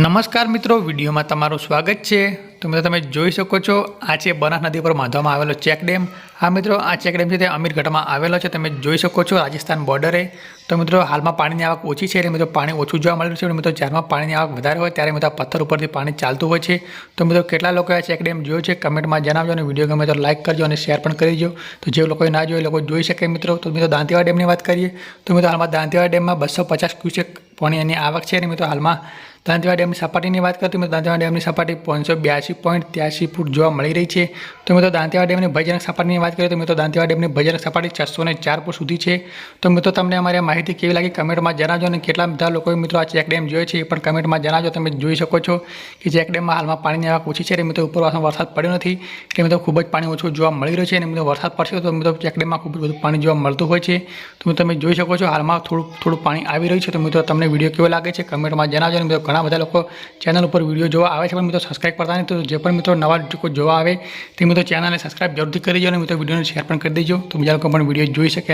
નમસ્કાર મિત્રો, વિડીયોમાં તમારું સ્વાગત છે. તો મિત્રો, તમે જોઈ શકો છો, આ છે બનાસ નદી પર બાંધવામાં આવેલો ચેક ડેમ. હા મિત્રો, આ ચેક ડેમ છે, તે અમીરગઢમાં આવેલો છે. તમે જોઈ શકો છો, રાજસ્થાન બોર્ડરે તો મિત્રો, હાલમાં પાણીની આવક ઓછી છે, એટલે મિત્રો, પાણી ઓછું જોવા મળ્યું છે. મિત્રો, જ્યારમાં પાણીની આવક વધારે હોય, ત્યારે મિત્રો પથ્થર ઉપરથી પાણી ચાલતું હોય છે. તો મિત્રો, કેટલા લોકોએ આ ચેક ડેમ જોયો છે, કમેન્ટમાં જણાવજો. અને વીડિયો ગમે તો લાઇક કરજો અને શેર પણ કરી દો. તો જે લોકોએ ના જોયો, એ લોકો જોઈ શકે મિત્રો. તો મિત્રો, દાંતીવાડા ડેમની વાત કરીએ. તો મિત્રો, હાલમાં દાંતીવાડા ડેમમાં બસો પચાસ ક્યુસેક પાણી એની આવક છે. અને મિત્રો, હાલમાં દાંતીવાડા ડેમની સપાટીની વાત કરીએ તો મિત્રો દાંતીવાડા ડેમની સપાટી પાંચસો બ્યાસી પોઈન્ટ ત્યાસી ફૂટ જોવા મળી રહી છે. તો મિત્રો દાંતીવાડા ડેમની ભયજનક સપાટીની વાત કરીએ તો મિત્રો દાંતીવાડા ડેમની ભયજનક સપાટી છસો ને ચાર ફૂટ સુધી છે. તો મિત્રો તમને અમારી માહિતી કેવી લાગી કમેન્ટમાં જણાવજો અને કેટલા બધા લોકોએ મિત્રો આ ચેક ડેમ જોયો છે એ પણ કમેન્ટમાં જણાવજો. તમે જોઈ શકો છો કે ચેક ડેમમાં હાલમાં પાણીની આવક ઓછી છે અને મિત્રો ઉપરવાસમાં વરસાદ પડ્યો નથી. એટલે મિત્રો ખૂબ જ પાણી ઓછું જોવા મળી રહ્યું છે અને મિત્રો વરસાદ પડશે તો મિત્રો ચેક ડેમમાં ખૂબ જ બધું પાણી જોવા મળતું હોય છે. તો તમે જોઈ શકો છો હાલમાં થોડું થોડું પાણી આવી રહ્યું છે. તો મિત્રો તમને વીડિયો કેવો લાગે છે કમેન્ટમાં જણાવજો મિત્રો ઘણા બધા લોકો ચેનલ ઉપર વીડિયો જોવા આવે છે, પણ મિત્રો સબસ્ક્રાઈબ કરતા નહીં, તો જે પણ મિત્રો નવા જોવા આવે, તે મિત્રો ચેનલને સબસ્ક્રાઈબ જરૂરથી કરી દેજો અને મિત્રો વિડીયોને શેર પણ કરી દેજો, તો બીજા લોકો પણ વીડિયો જોઈ શકે